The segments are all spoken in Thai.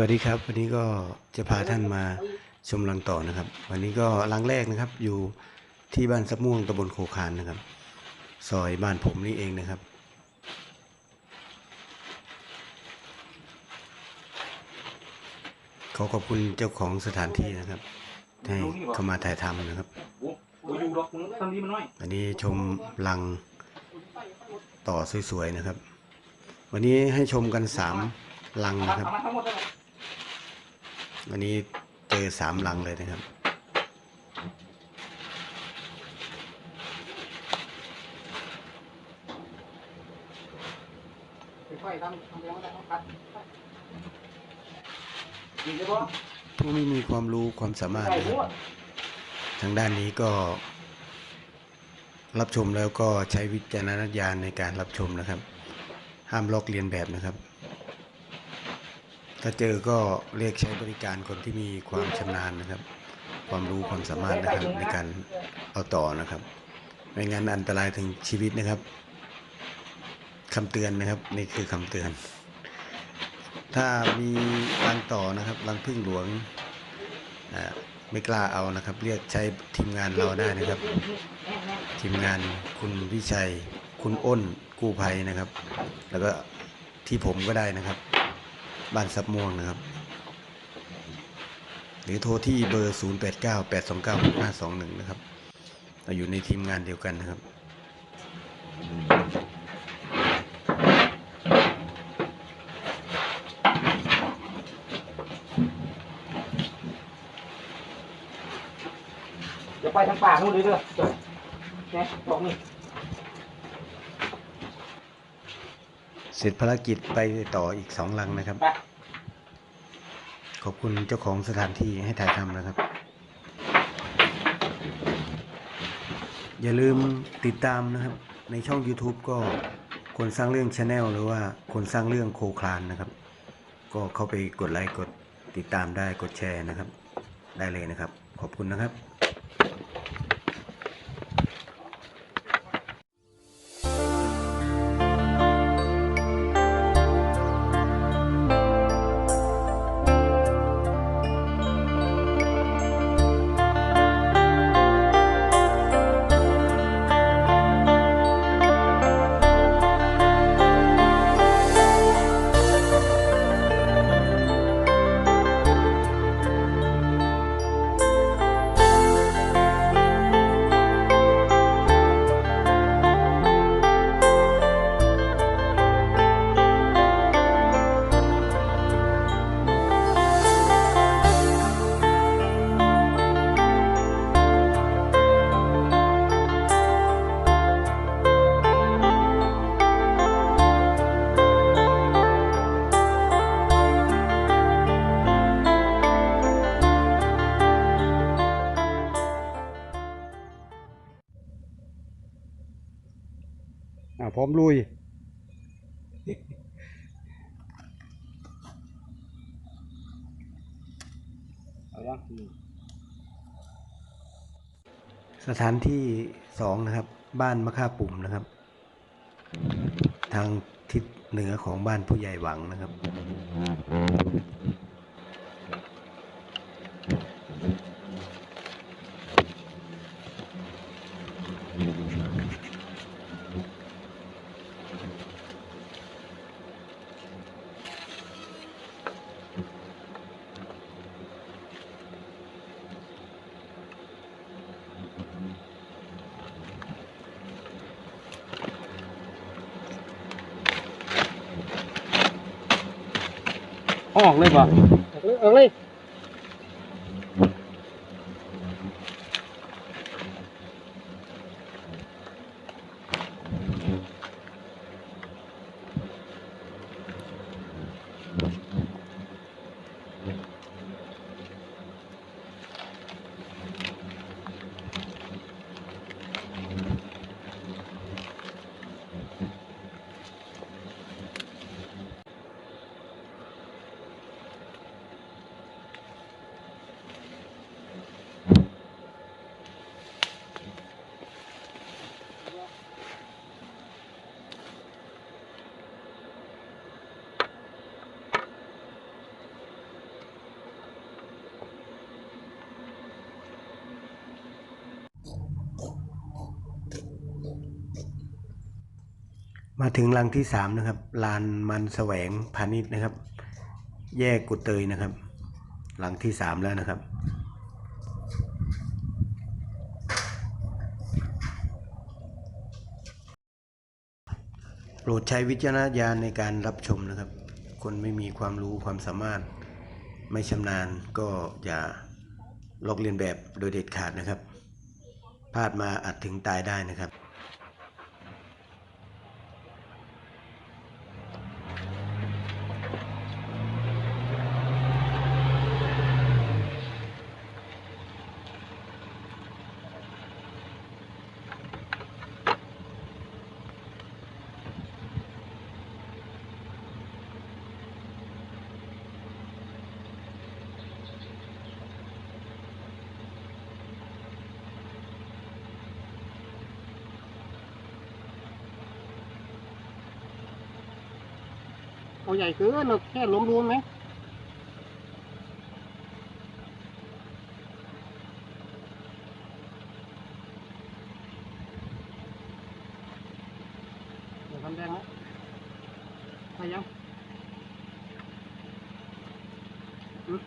วัสดีครับ วันนี้ก็จะพาท่านมาชมรังต่อนะครับ วันนี้ก็รังแรกนะครับ อยู่ที่บ้านซับม่วงตำบลโคคานนะครับ ซอยบ้านผมนี่เองนะครับ ขอขอบคุณเจ้าของสถานที่นะครับให้เข้ามาถ่ายทำนะครับอันนี้ชมรังต่อสวยๆนะครับ วันนี้ให้ชมกันสามรังนะครับ มาทั้งหมดเลย วันนี้เจอสามลังเลยนะครับ ผู้ไม่มีความรู้ความสามารถนะครับทางด้านนี้ก็รับชมแล้วก็ใช้วิจารณญาณในการรับชมนะครับ ห้ามลอกเลียนแบบนะครับ ถ้าเจอก็เรียกใช้บริการคนที่มีความชำนาญนะครับ ความรู้ความสามารถนะครับในการเอาต่อนะครับ ไม่งั้นอันตรายถึงชีวิตนะครับคำเตือนนะครับ นี่คือคำเตือน ถ้ามีรังต่อนะครับรังพึ่งหลวงไม่กล้าเอานะครับ เรียกใช้ทีมงานเราได้นะครับ ทีมงานคุณวิชัย คุณอ้นกู้ภัยนะครับ แล้วก็ที่ผมก็ได้นะครับ บ้านซับม่วงนะครับ หรือโทรที่เบอร์ 0 8 9 8 2 9 6 5 2 1 นะครับเราอยู่ในทีมงานเดียวกันนะครับเดี๋ยวไปทางป่านู่นเลยเด้อจบเนี่ยดอกนี่ เสร็จภารกิจไปต่ออีกสองลังนะครับไปขอบคุณเจ้าของสถานที่ให้ถ่ายทำนะครับ อย่าลืมติดตามนะครับ ในช่อง YouTube ก็คนสร้างเรื่องชาแนลหรือว่าคนสร้างเรื่องโคคลานนะครับ ก็เข้าไปกดไลค์กดติดตามได้กดแชร์นะครับ ได้เลยนะครับ ขอบคุณนะครับ มลุย สถานที่สองนะครับ บ้านมะค่าปุ่มนะครับ ทางทิศเหนือของบ้านผู้ใหญ่หวังนะครับ ออกเลยป่ะออกเลย มาถึงรังที่สามนะครับ ลานมันแสวงพาณิชย์นะครับ แยกกุเตยนะครับ หลังที่สามแล้วนะครับ โปรดใช้วิจารณญาณในการรับชมนะครับ คนไม่มีความรู้ความสามารถ ไม่ชำนาญก็อย่าลอกเลียนแบบโดยเด็ดขาดนะครับ พลาดมาอาจถึงตายได้นะครับ ใหญ่เกินเราแค่ล้มรวมไหมเดี๋ยวทำแดงแล้วไปยังอืม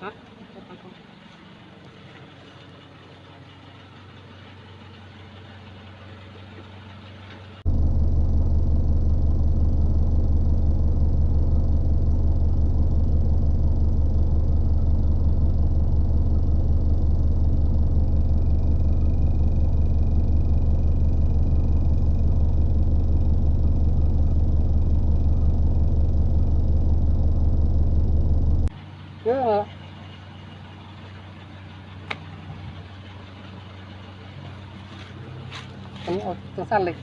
พัดพัดพัดพัดพัด เยอะเหรอ อันนี้เอาสั้นๆเลย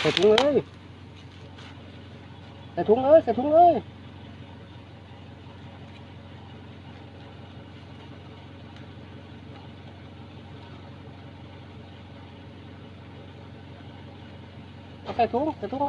ใส่ถุงเลยใส่ถุง